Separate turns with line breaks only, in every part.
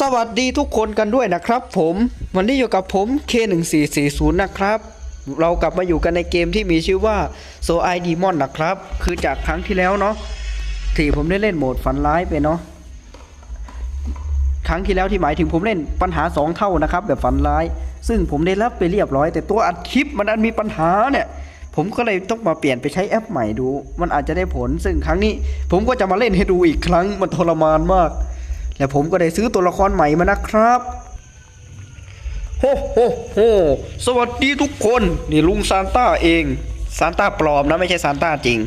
สวัสดีทุกคนกันด้วยนะครับผมวันนี้อยู่กับผม K1440 นะครับ เรากลับมาอยู่กันในเกมที่มีชื่อว่า So I Demon นะครับ คือจากครั้งที่แล้วเนาะที่ผมได้เล่นโหมดฝันร้ายไปเนาะครั้งที่แล้วที่หมายถึงผมเล่นปัญหา 2 เท่านะครับ แบบฝันร้าย ซึ่งผมได้รับไปเรียบร้อย แต่ตัวอัดคลิปมันอันมีปัญหาเนี่ยผมก็เลยต้องมาเปลี่ยนไปใช้แอปใหม่ดู มันอาจจะได้ผล ซึ่งครั้งนี้ผมก็จะมาเล่นให้ดูอีกครั้งมันทรมานมาก และผมก็ได้ซื้อตัวละครใหม่มานะครับโฮโฮโฮสวัสดีทุกคน นี่ลุงซานต้าเอง ซานต้าปลอมนะไม่ใช่ซานต้าจริง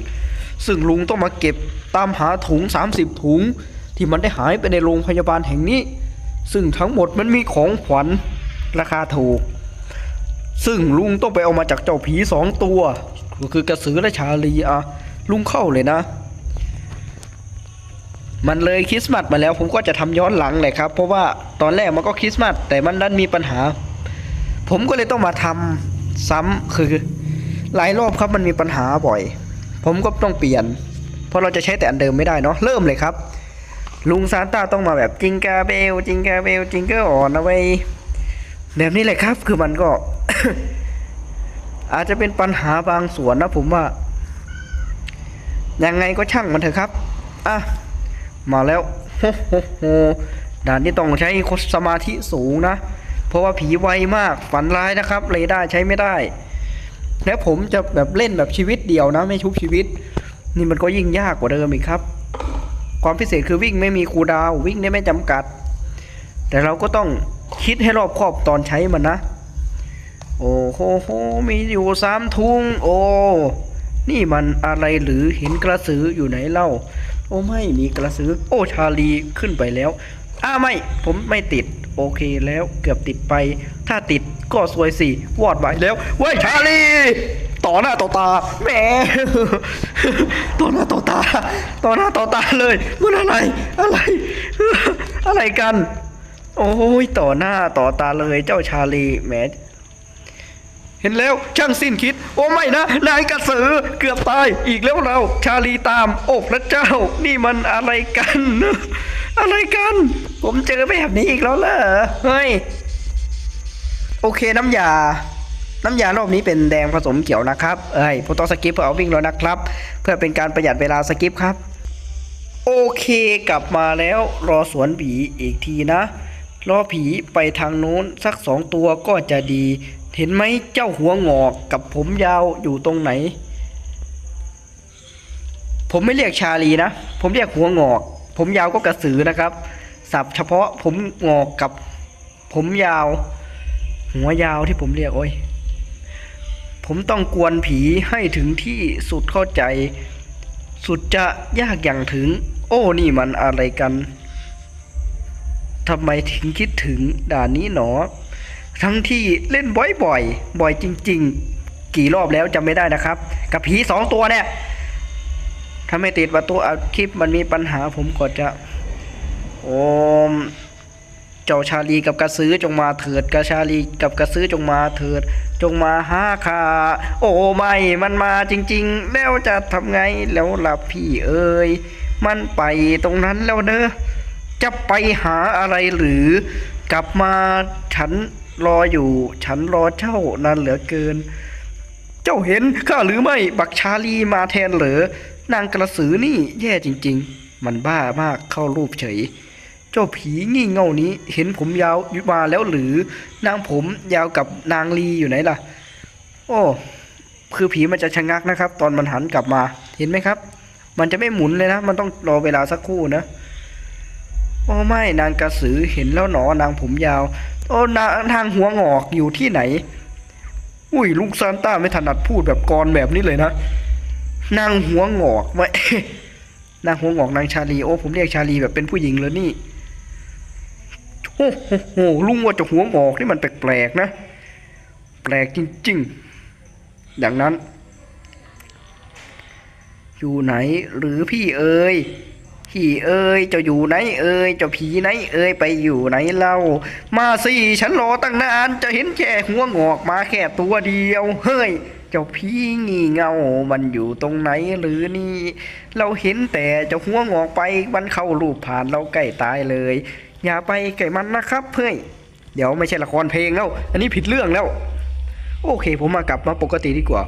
ซึ่งลุงต้องมาเก็บตามหาถุง 30 ถุง ที่มันได้หายไปในโรงพยาบาลแห่งนี้ ซึ่งทั้งหมดมันมีของขวัญราคาถูก ซึ่งลุงต้องไปเอามาจากเจ้าผีสองตัว ก็คือกระสือและชาลีอะลุงเข้าเลยนะ มันเลยคริสต์มาสมาแล้วผมก็จะทำย้อนหลังเลยครับ เพราะว่าตอนแรกมันก็คริสต์มาสแต่มันดันมีปัญหา ผมก็เลยต้องมาทำซ้ำคือหลายรอบครับมันมีปัญหาบ่อย ผมก็ต้องเปลี่ยน เพราะเราจะใช้แต่อันเดิมไม่ได้เนาะเริ่มเลยครับ ลุงซานต้าต้องมาแบบจิงกาเบลจิงกาเบลจิงเกอร์อ่อนเอาไว้แบบนี้แหละครับ คือมันก็ อาจจะเป็นปัญหาบางส่วนนะผมว่า ยังไงก็ช่างมันเถอะครับ อะ มาแล้วโฮโฮโฮด่านนี้ต้องใช้สมาธิสูงนะ เพราะว่าผีไวมากฝันร้ายนะครับ เรดาร์ใช้ไม่ได้ และผมจะแบบเล่นแบบชีวิตเดียวนะ ไม่ชุบชีวิต นี่มันก็ยิ่งยากกว่าเดิมอีกครับ ความพิเศษคือวิ่งไม่มีคูดาว วิ่งได้ไม่จำกัด แต่เราก็ต้องคิดให้รอบคอบตอนใช้มันนะ โอ้โหมีอยู่สามทุงโอ้นี่มันอะไรหรือเห็นกระสืออยู่ไหนเล่า โอ้ไม่มีกระสือโอ้ชาลีขึ้นไปแล้วอ้าไม่ผมไม่ติด โอเคแล้วเกือบติดไป ถ้าติดก็สวยสิวอดไว้แล้วเว้ยชาลี ต่อหน้าต่อตาแหมต่อหน้าต่อตา ต่อหน้าต่อตาเลยมันอะไรอะไร อะไรกัน โอ้ยต่อหน้าต่อตาเลยเจ้าชาลีแหม เห็นแล้วช่างสิ้นคิด โอ้ไม่นะ นายกระสือเกือบตายอีกแล้วเรา ชาลีตามโอ้พระเจ้า นี่มันอะไรกัน อะไรกัน ผมเจอแบบนี้อีกแล้วเหรอเฮ้ย โอเคน้ำยา น้ำยารอบนี้เป็นแดงผสมเขียวนะครับ เอ้ยผมต้องสกิปเพื่อเอาวิ่งแล้วนะครับ เพื่อเป็นการประหยัดเวลาสกิปครับ โอเคกลับมาแล้วรอสวนผีอีกทีนะรอผีไปทางโน้นสักสองตัวก็จะดี เห็นไหมเจ้าหัวงอกกับผมยาวอยู่ตรงไหน ผมไม่เรียกชาลีนะ ผมเรียกหัวงอก ผมยาวก็กระสือนะครับสับเฉพาะผมงอกกับผมยาว หัวยาวที่ผมเรียกโอ้ยผมต้องกวนผีให้ถึงที่สุดเข้าใจ สุดจะยากอย่างถึง โอ้นี่มันอะไรกันทำไมถึงคิดถึงด่านนี้หนอ ทั้งที่เล่นบ่อยๆ บ่อยจริง ๆ กี่รอบแล้วจำไม่ได้นะครับ กับผีสองตัวเนี่ย ถ้าไม่ติดประตูอัดคลิปมันมีปัญหาผมก็จะ โอม เจ้าชาลีกับกระซื้อจงมาเถิดกระชาลีกับกระซื้อจงมาเถิด จงมาหาข้าโอ้ไม่มันมาจริง ๆ แล้วจะทำไงแล้วล่ะพี่เอ้ยมันไปตรงนั้นแล้วเนอะจะไปหาอะไรหรือกลับมาฉัน รออยู่ ฉันรอเจ้านานเหลือเกิน เจ้าเห็นข้าหรือไม่บักชาลีมาแทนเหรอนางกระสือนี่แย่จริง ๆ มันบ้ามากเข้ารูปเฉย เจ้าผีงี่เง่านี้เห็นผมยาวยู่มาแล้วหรือ นางผมยาวกับนางลีอยู่ไหนล่ะ โอ้คือผีมันจะชะงักนะครับ ตอนมันหันกลับมาเห็นไหมครับ มันจะไม่หมุนเลยนะ มันต้องรอเวลาสักครู่นะโอ้ไม่นางกระสือเห็นแล้วหนอนางผมยาว โอ้นางนางหัวงอกอยู่ที่ไหน อุ้ยลุงซานต้าไม่ถนัดพูดแบบกรแบบนี้เลยนะ นางหัวงอกไม่นางหัวงอกนางชาลีโอ้ผมเรียกชาลีแบบเป็นผู้หญิงเลยนี่โอ้โหโหลุงว่าจะหัวงอกนี่มันแปลกๆนะ แปลกจริงๆ อย่างนั้น อยู่ไหนหรือพี่เอ๋ย พี่เอ๋ยเจ้าอยู่ไหนเอ๋ยเจ้าผีไหนเอ๋ยไปอยู่ไหนเล่า มาสิฉันรอตั้งนานจะเห็นแค่หัวงอกมาแค่ตัวเดียวเฮ้ยเจ้าผีงี่เงา มันอยู่ตรงไหนหรือนี่ เราเห็นแต่เจ้าหัวงอกไปมันเข้ารูปผ่านเราใกล้ตายเลย อย่าไปไก่มันนะครับเพื่อนเดี๋ยวไม่ใช่ละครเพลงแล้ว อันนี้ผิดเรื่องแล้ว โอเค ผมมากลับมาปกติดีกว่า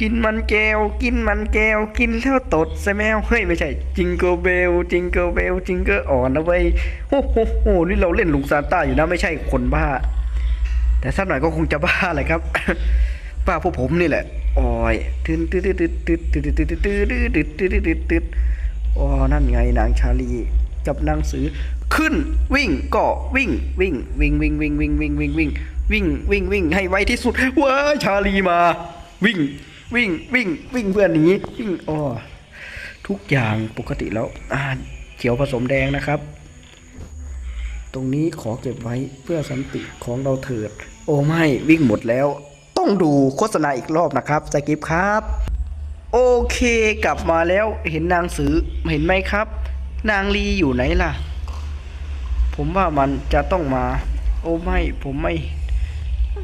กินมันแก้ว กินมันแก้ว กินแล้วตดใส่แมวเฮ้ยไม่ใช่ จิงเกิลเบล จิงเกิลเบล จิงเกิลอ่อนนะเว้ยโอ้โหโหนี่เราเล่นลุงซานต้าอยู่นะไม่ใช่คนบ้า แต่สักหน่อยก็คงจะบ้าแหละครับ บ้าพวกผมนี่แหละโอ้ยตึ๊ดตึ๊ดตึ๊ดตึ๊ดตึ๊ดตึ๊ดตึ๊ดตึ๊ดตึ๊ดตึ๊ดตึ๊ดตึ๊ดตึ๊ดอ๋อนั่นไงนางชาลีกับนางสือขึ้นวิ่งก็วิ่งวิ่งวิ่งวิ่งวิ่งวิ่งวิ่งวิ่งวิ่งวิ่งวิ่งวิ่งให้ไวที่สุดว้าชาลีมา วิ่งวิ่งวิ่งวิ่งเพื่อนหนีวิ่งอ๋อทุกอย่างปกติแล้วอ่าเขียวผสมแดงนะครับ ตรงนี้ขอเก็บไว้เพื่อสันติของเราเถิด โอ้ไม่วิ่งหมดแล้ว ต้องดูโฆษณาอีกรอบนะครับสกิปครับ โอเคกลับมาแล้วเห็นนางสือเห็นไหมครับ นางลีอยู่ไหนล่ะ ผมว่ามันจะต้องมา โอ้ไม่ผมไม่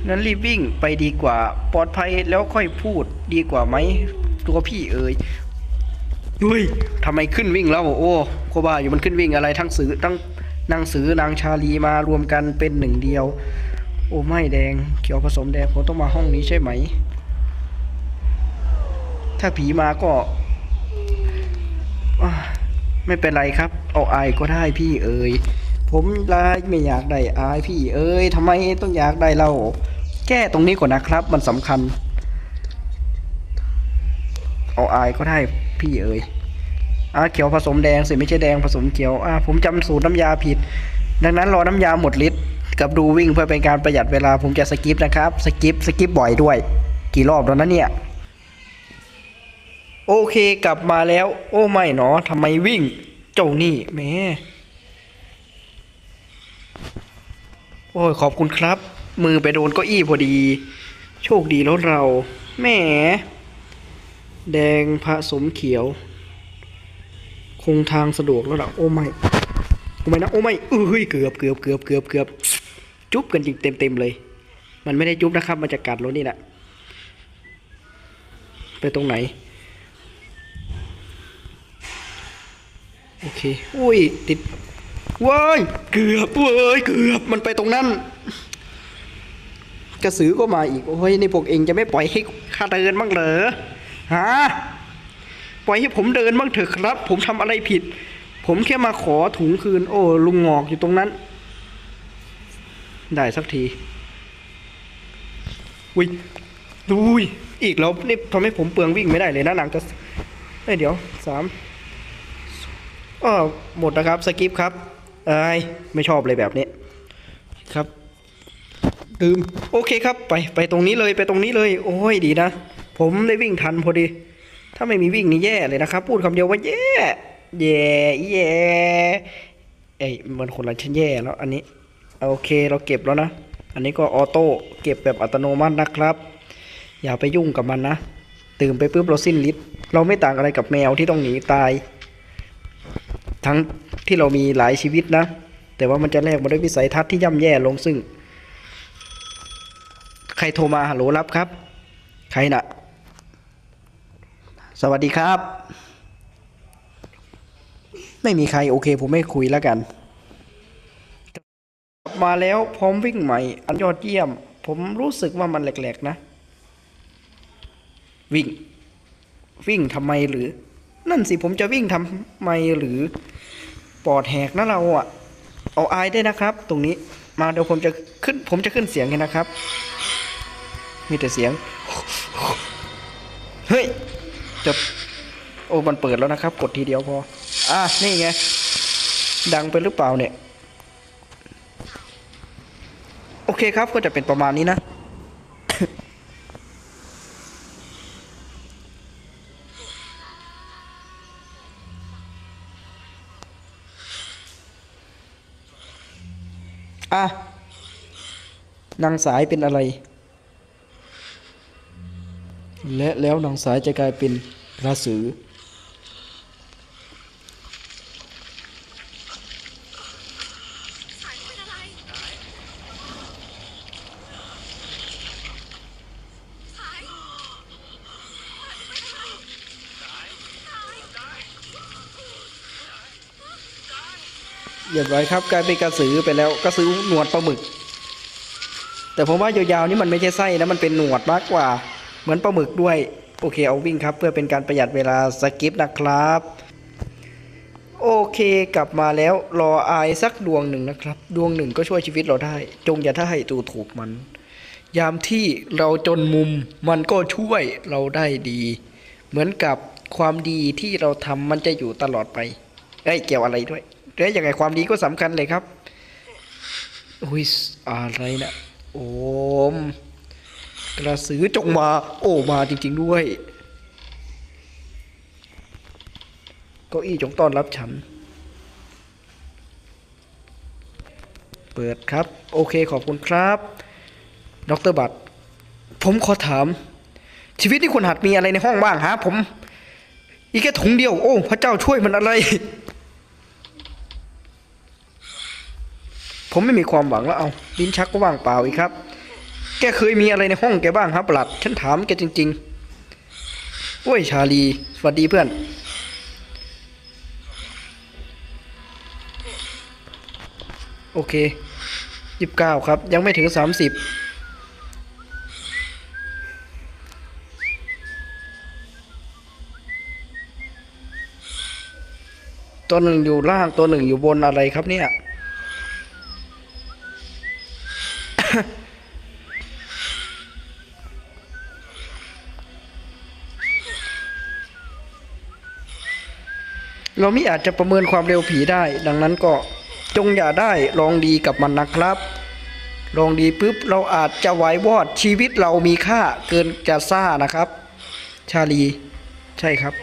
นั้นรีบวิ่งไปดีกว่าปลอดภัยแล้วค่อยพูดดีกว่าไหมตัวพี่เอ่ยเฮ้ยทำไมขึ้นวิ่งแล้วโอ้ก็ว่าอยู่มันขึ้นวิ่งอะไรทั้งสือทั้งนางสือนางชาลีมารวมกันเป็นหนึ่งเดียว โอ้ไม่แดงเขียวผสมแดงผมต้องมาห้องนี้ใช่ไหม ถ้าผีมาก็อ่าไม่เป็นไรครับ เอาอายก็ได้พี่เอ๋ย ผมลายไม่อยากได้อายพี่เอ๋ยทำไมต้องอยากได้เรา แก้ตรงนี้ก่อนนะครับ มันสำคัญ เอาอายก็ได้พี่เอ๋ยอ่าเขียวผสมแดงสิไม่ใช่แดงผสมเขียวอ่าผมจำสูตรน้ำยาผิด ดังนั้นรอน้ำยาหมดฤทธิ์กับดูวิ่งเพื่อเป็นการประหยัดเวลาผมจะสกิปนะครับสกิปสกิปบ่อยด้วย กี่รอบแล้วนะเนี่ยโอเคกลับมาแล้ว โอ้ไม่หนอทำไมวิ่ง เจ้านี่แม่ โอ้ยขอบคุณครับ มือไปโดนเก้าอี้พอดี โชคดีแล้วเราแหมแดงผสมเขียว คงทางสะดวกแล้วล่ะโอ้ไม่โอ้ไม่นะโอ้ไม่เอ้ยเกือบเกือบเกือบเกือบเกือบจุ๊บกันจริงเต็มเต็มเลย มันไม่ได้จุ๊บนะครับมันจะกัดรานี่แหละไปตรงไหน โอเค อุ้ยติด ว้ายเกือบเว้ยเกือบมันไปตรงนั้น กระสือก็มาอีกโอ้ยนี่พวกเองจะไม่ปล่อยให้ข้าเดินบ้างเหรอฮะปล่อยให้ผมเดินบ้างเถอะครับ ผมทำอะไรผิด ผมแค่มาขอถุงคืน โอ้ลุงงอกอยู่ตรงนั้น ได้สักทีอุ้ยดูอีกแล้วนี่ทำให้ผมเปลืองวิ่งไม่ได้เลยนะหนังจะเอ้ยเดี๋ยวสามอ๋อหมดนะครับ สกิปครับ เอ้ยไม่ชอบเลยแบบนี้ครับลืมโอเคครับ ไปไปตรงนี้เลยไปตรงนี้เลย โอ้ยดีนะ ผมได้วิ่งทันพอดี ถ้าไม่มีวิ่งนี่แย่เลยนะครับ พูดคำเดียวว่าแย่แย่แย่เอ้ยมันคนละชั้นแย่แล้วอันนี้ โอเคเราเก็บแล้วนะ อันนี้ก็ออโต้เก็บแบบอัตโนมัตินะครับ อย่าไปยุ่งกับมันนะตื่นไปปุ๊บเราสิ้นฤทธิ์เราไม่ต่างอะไรกับแมวที่ต้องหนีตาย ทั้ง ที่เรามีหลายชีวิตนะ แต่ว่ามันจะแลกมาด้วยวิสัยทัศน์ที่ย่ำแย่ลงซึ่ง ใครโทรมาฮัลโหลรับครับ ใครนะ่ะ สวัสดีครับ ไม่มีใครโอเคผมไม่คุยแล้วกันมาแล้วพร้อมวิ่งใหม่ อันยอดเยี่ยม ผมรู้สึกว่ามันแหลกๆนะ วิ่ง วิ่งทำไมหรือ นั่นสิผมจะวิ่งทำไมหรือ ปอดแหกนะเราอะ เอาอายได้นะครับ ตรงนี้มาเดี๋ยวผมจะขึ้น ผมจะขึ้นเสียงให้นะครับ มีแต่เสียง เฮ้ยจบโอ้มันเปิดแล้วนะครับ กดทีเดียวพอ อะนี่ไง ดังไปหรือเปล่าเนี่ย โอเคครับก็จะเป็นประมาณนี้นะ อะนางสายเป็นอะไร และแล้วนางสายจะกลายเป็นราสือ ร้อยครับกลายเป็นกระสือไปแล้วกระสือหนวดปลาหมึก แต่ผมว่ายาวๆนี่มันไม่ใช่ไส้นะมันเป็นหนวดมากกว่า เหมือนปลาหมึกด้วย โอเคเอาวิ่งครับ เพื่อเป็นการประหยัดเวลาสกิปนะครับ โอเคกลับมาแล้วรออายสักดวงหนึ่งนะครับ ดวงหนึ่งก็ช่วยชีวิตเราได้ จงอย่าถ้าให้ดูถูกมัน ยามที่เราจนมุมมันก็ช่วยเราได้ดี เหมือนกับความดีที่เราทำมันจะอยู่ตลอดไปเอ้ยเกี่ยวอะไรด้วย แล้วยังไงความดีก็สำคัญเลยครับอุ้ยอะไรนะโอม กระสือจงมา โอ้มาจริง ๆ ด้วยเก้าอี้จงต้อนรับฉัน เปิดครับ โอเคขอบคุณครับดรบัตรผมขอถาม ชีวิตที่คุณหัดมีอะไรในห้องบ้างฮะผม อีกแค่ถุงเดียว โอ้ พระเจ้าช่วยมันอะไร ผมไม่มีความหวังแล้วเอาลิ้นชักก็ว่างเปล่าอีกครับ แกเคยมีอะไรในห้องแกบ้างครับประหลัด ฉันถามแกจริงๆโอ้ยชาลี สวัสดีเพื่อน โอเคยี่สิบเก้าครับ ยังไม่ถึงสามสิบตัวหนึ่งอยู่ล่างตัวหนึ่งอยู่บนอะไรครับเนี่ย เราไม่อาจจะประเมินความเร็วผีได้ ดังนั้นก็จงอย่าได้ลองดีกับมันนะครับ ลองดีปุ๊บเราอาจจะไหววอดชีวิตเรามีค่าเกินจะซ่านะครับ ชาลี ใช่ครับ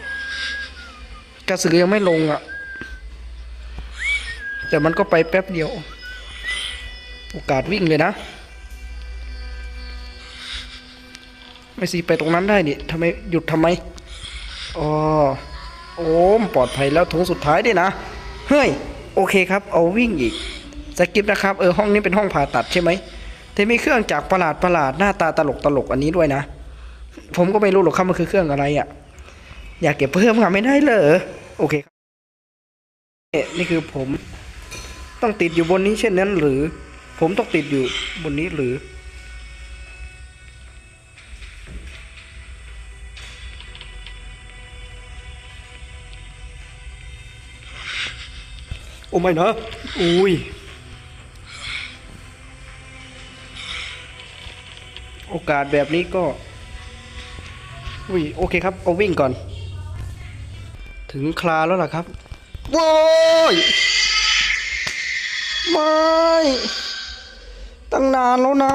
กระสือยังไม่ลงอะ แต่มันก็ไปแป๊บเดียว โอกาสวิ่งเลยนะ ไม่สิไปตรงนั้นได้นี่ทำไมหยุดทำไมอ๋อ โอ้มปลอดภัยแล้วถุงสุดท้ายด้วยนะ เฮ้ย โอเคครับ เอาวิ่งอีกสกิปนะครับ เออ ห้องนี้เป็นห้องผ่าตัดใช่ไหมแต่มีเครื่องจากรประหลาดประหลาดหน้าตาตลกตลกอันนี้ด้วยนะ ผมก็ไม่รู้หรอกครับมันคือเครื่องอะไรอะ่ะ อยากเก็บเพิ่มค่ะไม่ได้เหรอ โอเคครับเนี่ยนี่คือผม ต้องติดอยู่บนนี้เช่นนั้นหรือ ผมต้องติดอยู่บนนี้หรือ โอ้ไม่นะอุ้ยโอกาสแบบนี้ก็อุ้ยโอเคครับ เอาวิ่งก่อน ถึงคลาแล้วล่ะครับโว้ยไม่ตั้งนานแล้วนะ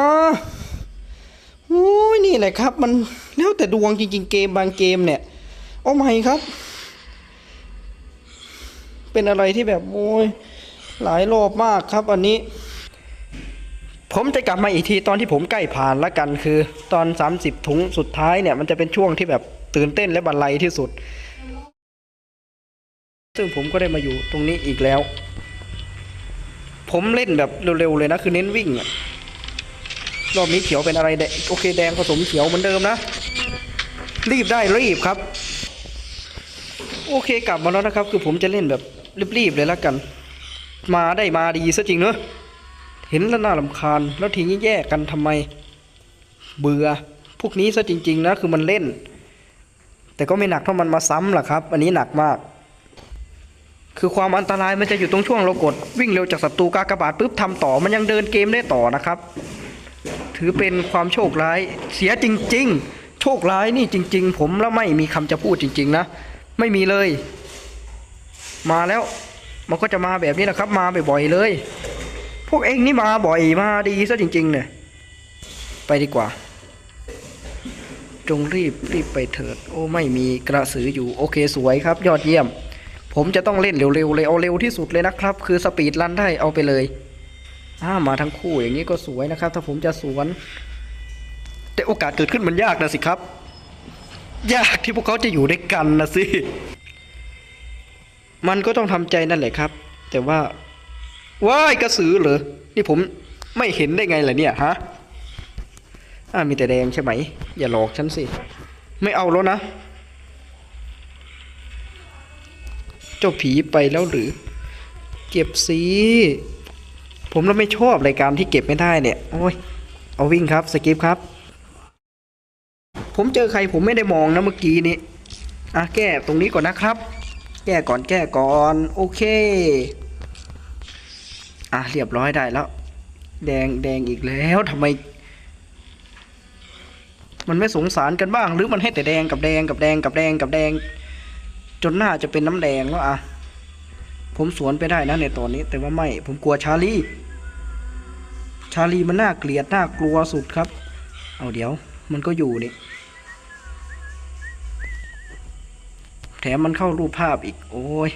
โอ้ยนี่แหละครับ มันแล้วแต่ดวงจริง ๆ เกมบางเกมเนี่ย โอ้ไม่ครับ เป็นอะไรที่แบบโอ้ยหลายรอบมากครับอันนี้ ผมจะกลับมาอีกทีตอนที่ผมใกล้ผ่านละกันคือ ตอน 30 ถุงสุดท้ายเนี่ยมันจะเป็นช่วงที่แบบตื่นเต้นและบันไลที่สุด ซึ่งผมก็ได้มาอยู่ตรงนี้อีกแล้ว ผมเล่นแบบเร็วๆเลยนะ คือเน้นวิ่งอะรอบนี้เขียวเป็นอะไรแดงโอเคแดงผสมเขียวเหมือนเดิมนะ รีบได้รีบครับ โอเคกลับมาแล้วนะครับ คือผมจะเล่นแบบ รีบๆเลยละกัน มาได้มาดีซะจริงเนอะเห็นแล้วน่าลำคาญแล้วทีนี้แยกกันทำไม เบื่อพวกนี้ซะจริง ๆ นะ คือมันเล่น แต่ก็ไม่หนักเท่ามันมาซ้ำล่ะครับ อันนี้หนักมาก คือความอันตรายมันจะอยู่ตรงช่วงเรากด วิ่งเร็วจากศัตรูกากบาดปุ๊บทำต่อมันยังเดินเกมได้ต่อนะครับ ถือเป็นความโชคร้ายเสียจริง ๆ โชคร้ายนี่จริง ๆ ผมแล้วไม่มีคำจะพูดจริง ๆ นะ ไม่มีเลย มาแล้ว มันก็จะมาแบบนี้นะครับ มาบ่อยๆเลย พวกเองนี่มาบ่อยมาดีซะจริง ๆ เนี่ย ไปดีกว่า จงรีบรีบไปเถิด โอ้ไม่มีกระสืออยู่โอเคสวยครับ ยอดเยี่ยม ผมจะต้องเล่นเร็วๆเลยเอาเร็วที่สุดเลยนะครับ คือสปีดรันได้เอาไปเลยอามาทั้งคู่อย่างนี้ก็สวยนะครับ ถ้าผมจะสวน แต่โอกาสเกิดขึ้นมันยากนะสิครับ ยากที่พวกเขาจะอยู่ด้วยกันนะสิ มันก็ต้องทำใจนั่นแหละครับ แต่ว่าว้ายกระสือเหรอ นี่ผมไม่เห็นได้ไงล่ะเนี่ยฮะอ่ามีแต่แดงใช่ไหม อย่าหลอกฉันสิ ไม่เอาแล้วนะ เจ้าผีไปแล้วหรือ เก็บสีผมเราไม่ชอบรายการที่เก็บไม่ได้เนี่ย โอ้ย เอาวิ่งครับ สกิปครับ ผมเจอใครผมไม่ได้มองนะเมื่อกี้นี้อะแก้ตรงนี้ก่อนนะครับ แก้ก่อนแก้ก่อน โอเค อะ เรียบร้อยได้แล้ว แดงแดงอีกแล้วทำไม มันไม่สงสารกันบ้าง หรือมันให้แต่แดงกับแดงกับแดงกับแดงกับแดง จนหน้าจะเป็นน้ำแดงแล้วอะ ผมสวนไปได้นะในตอนนี้ แต่ว่าไม่ ผมกลัวชาลีชาลีมันน่าเกลียดน่ากลัวสุดครับ เอาเดี๋ยว มันก็อยู่นี่ แถมมันเข้ารูปภาพอีก โอ้ย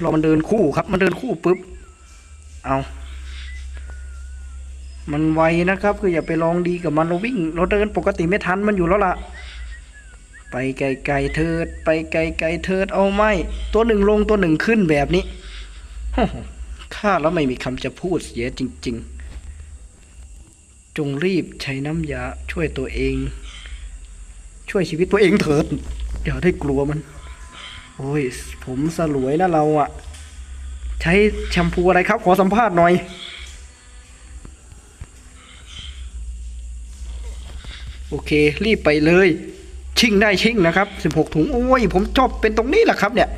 เรามันเดินคู่ครับ มันเดินคู่ปุ๊บ เอามันไวนะครับ คืออย่าไปลองดีกับมันเราวิ่ง เราเดินปกติไม่ทันมันอยู่แล้วล่ะ ไปไกลๆเถิด ไปไกลๆเถิดเอาไม่ ตัวหนึ่งลงตัวหนึ่งขึ้นแบบนี้โอ้ข้าแล้วไม่มีคำจะพูดเสียจริง ๆ จงรีบใช้น้ำยาช่วยตัวเอง ช่วยชีวิตตัวเองเถิด อย่าได้กลัวมัน โอ้ย ผมสลวยนะเราอะใช้แชมพูอะไรครับ ขอสัมภาษณ์หน่อย โอเค รีบไปเลย ชิ่งได้ชิ่งนะครับ 16 ถุง โอ้ย ผมชอบเป็นตรงนี้แหละครับเนี่ย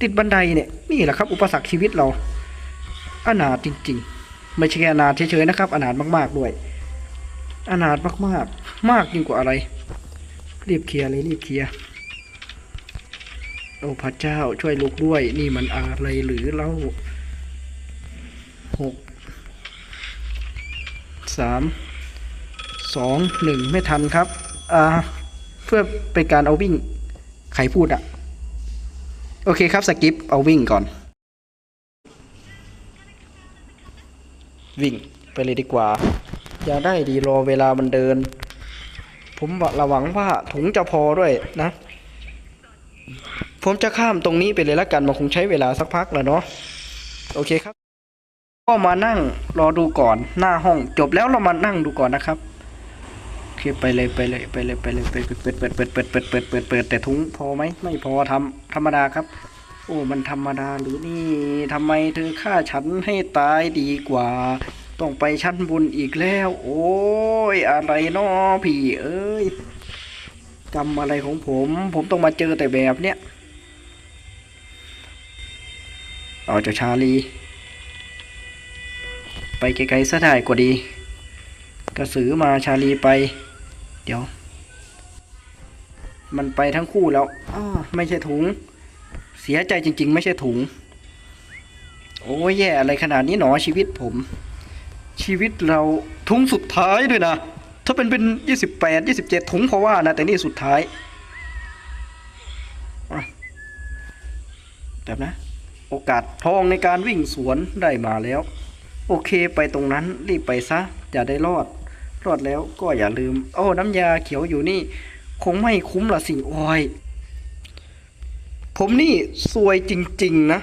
ติดบันไดเนี่ย นี่แหละครับ อุปสรรคชีวิตเราอนาถจริง ๆ ไม่ใช่แค่อนาถเฉยๆนะครับ อนาถมากๆด้วย อนาถมากๆ มากยิ่งกว่าอะไร รีบเคลียร์เลยรีบเคลียร์ โอ้พระเจ้าช่วยลูกด้วย นี่มันอะไรหรือเล่าหกสามสองหนึ่งไม่ทันครับ อ่า เพื่อเป็นการเอาวิ่ง ใครพูดอะโอเคครับสกิปเอาวิ่งก่อน วิ่งไปเลยดีกว่า อย่าได้ดีรอเวลามันเดิน ผมระหวังว่าถุงจะพอด้วยนะ ผมจะข้ามตรงนี้ไปเลยละกันมันคงใช้เวลาสักพักแล้วเนาะโอเคครับ ก็มานั่งรอดูก่อนหน้าห้องจบแล้วเรามานั่งดูก่อนนะครับโอเคไปเลยไปเลยไปเลยไปเลยไปเปิดเปิดเปิดเปิดเปิดเปิดเปิดเปิดเปิดแต่ถุงพอไหมไม่พอทำธรรมดาครับ โอ้มันธรรมดาหรือนี่ทำไมเธอฆ่าฉันให้ตายดีกว่า ต้องไปชั้นบนอีกแล้ว โอ้ยอะไรน้อพี่เอ้ยกรรมอะไรของผม ผมต้องมาเจอแต่แบบเนี้ย เอาจ้าชาลี ไปไกลๆซะได้กว่าดี กระสือมาชาลีไป เดี๋ยว มันไปทั้งคู่แล้วอ้อไม่ใช่ถุง เสียใจจริง ๆ ไม่ใช่ถุง โอ้ยแย่อะไรขนาดนี้หนอชีวิตผม ชีวิตเราถุงสุดท้ายด้วยนะ ถ้าเป็นเป็นยี่สิบแปดยี่สิบเจ็ดถุงเพราะว่านะ แต่นี่สุดท้ายแบบนะ โอกาสทองในการวิ่งสวนได้มาแล้ว โอเคไปตรงนั้นรีบไปซะอย่าได้รอด รอดแล้วก็อย่าลืม โอ้น้ำยาเขียวอยู่นี่ คงไม่คุ้มละสิโอ้ยผมนี่ซวยจริง ๆ นะ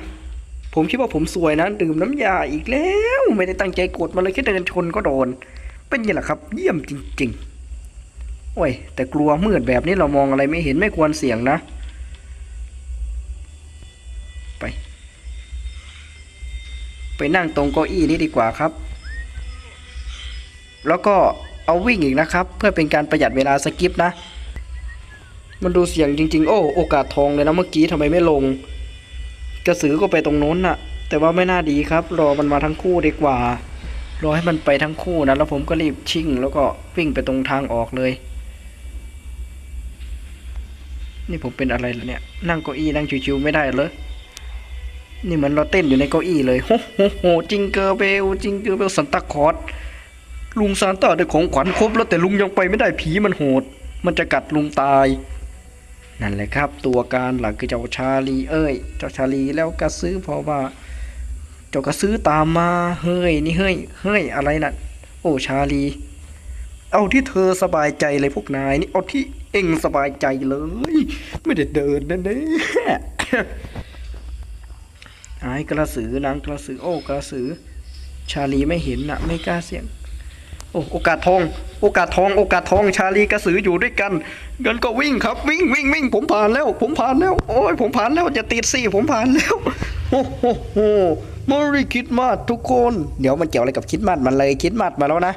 ผมคิดว่าผมซวยนะ ดื่มน้ำยาอีกแล้ว ไม่ได้ตั้งใจกดมาเลยแค่เดินชนก็โดน เป็นยังไงล่ะครับ เยี่ยมจริง ๆ โอ้ย แต่กลัวมืดแบบนี้เรามองอะไรไม่เห็นไม่ควรเสี่ยงนะ ไปนั่งตรงเก้าอี้นี้ดีกว่าครับ แล้วก็เอาวิ่งอีกนะครับ เพื่อเป็นการประหยัดเวลาสกิปนะ มันดูเสี่ยงจริง ๆ โอ้โอกาสทองเลยนะเมื่อกี้ทำไมไม่ลง กระสือก็ไปตรงโน้นน่ะ แต่ว่าไม่น่าดีครับ รอมันมาทั้งคู่ดีกว่า รอให้มันไปทั้งคู่นะแล้วผมก็รีบชิ่ง แล้วก็วิ่งไปตรงทางออกเลย นี่ผมเป็นอะไรล่ะเนี่ย นั่งเก้าอี้นั่งชิวๆไม่ได้เลย นี่เหมือนเราเต้นอยู่ในเก้าอี้เลยโฮโฮโฮจิงเกอร์เบลจิงเกอร์เบลซันตาคลอสลุงซานต้าได้ของขวัญครบแล้วแต่ลุงยังไปไม่ได้ผีมันโหด มันจะกัดลุงตาย นั่นแหละครับ ตัวการหลักคือเจ้าชาลีเอ้ย เจ้าชาลีแล้วกระซื้อเพราะว่า เจ้ากระซื้อตามมาเฮ้ยนี่เฮ้ยเฮ้ยอะไรน่ะ โอ้ชาลี เอาที่เธอสบายใจเลยพวกนายนี่เอาที่เองสบายใจเลย ไม่ได้เดินนั่นเด้ ไอ้กระสือนางกระสือ โอ้กระสือ ชาลีไม่เห็นนะไม่กล้าเสี่ยง โอ้โอกาสทอง โอกาสทอง โอกาสทอง ชาลีกระสืออยู่ด้วยกันเงั้นก็วิ่งครับ วิ่งวิ่งวิ่งผมผ่านแล้ว ผมผ่านแล้ว โอ้ยผมผ่านแล้วจะติดสิผมผ่านแล้วโฮโฮโฮมารีคิดมาสทุกคน เดี๋ยวมันเกี่ยวอะไรกับคิดมาสมันเลยคิดมาสมาแล้วนะ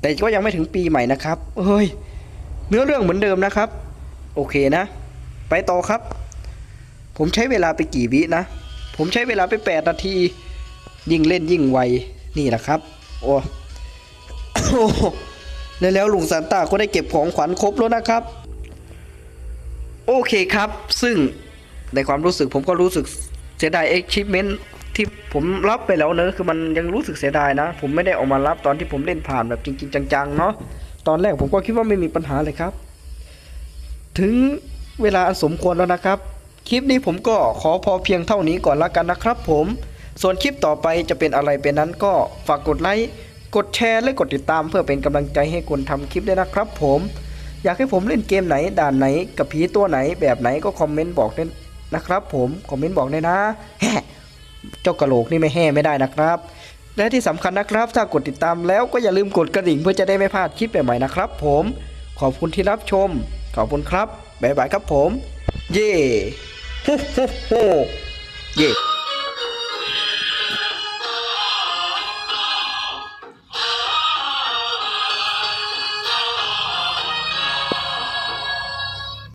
แต่ก็ยังไม่ถึงปีใหม่นะครับเฮ้ยเนื้อเรื่องเหมือนเดิมนะครับ โอเคนะ ไปต่อครับ ผมใช้เวลาไปกี่วินะ ผมใช้เวลาไปแปดนาที ยิ่งเล่นยิ่งไว นี่แหละครับ โอ้โอ้แล้วแล้วลุงซานต้าก็ได้เก็บของขวัญครบแล้วนะครับ โอเคครับ ซึ่งในความรู้สึกผมก็รู้สึกเสียดาย achievement ที่ผมรับไปแล้วเนอะคือมันยังรู้สึกเสียดายนะ ผมไม่ได้ออกมารับตอนที่ผมเล่นผ่านแบบจริง ๆ จังๆเนาะตอนแรกผมก็คิดว่าไม่มีปัญหาเลยครับ ถึงเวลาอันสมควรแล้วนะครับ คลิปนี้ผมก็ขอพอเพียงเท่านี้ก่อนละกันนะครับผม ส่วนคลิปต่อไปจะเป็นอะไรเป็นนั้นก็ฝากกดไลค์ กดแชร์และกดติดตามเพื่อเป็นกำลังใจให้คนทำคลิปด้วยนะครับผม อยากให้ผมเล่นเกมไหนด่านไหนกับผีตัวไหนแบบไหนก็คอมเมนต์บอกด้วยนะครับผมคอมเมนต์บอกเลยนะแฮะเจ้ากระโหลกนี่ไม่แห่ไม่ได้นะครับ และที่สำคัญนะครับ ถ้ากดติดตามแล้วก็อย่าลืมกดกระดิ่งเพื่อจะได้ไม่พลาดคลิปใหม่ๆนะครับ ผมขอบคุณที่รับชม ขอบคุณครับบ๊ายบายครับผม เย่ โฮโฮโฮเย่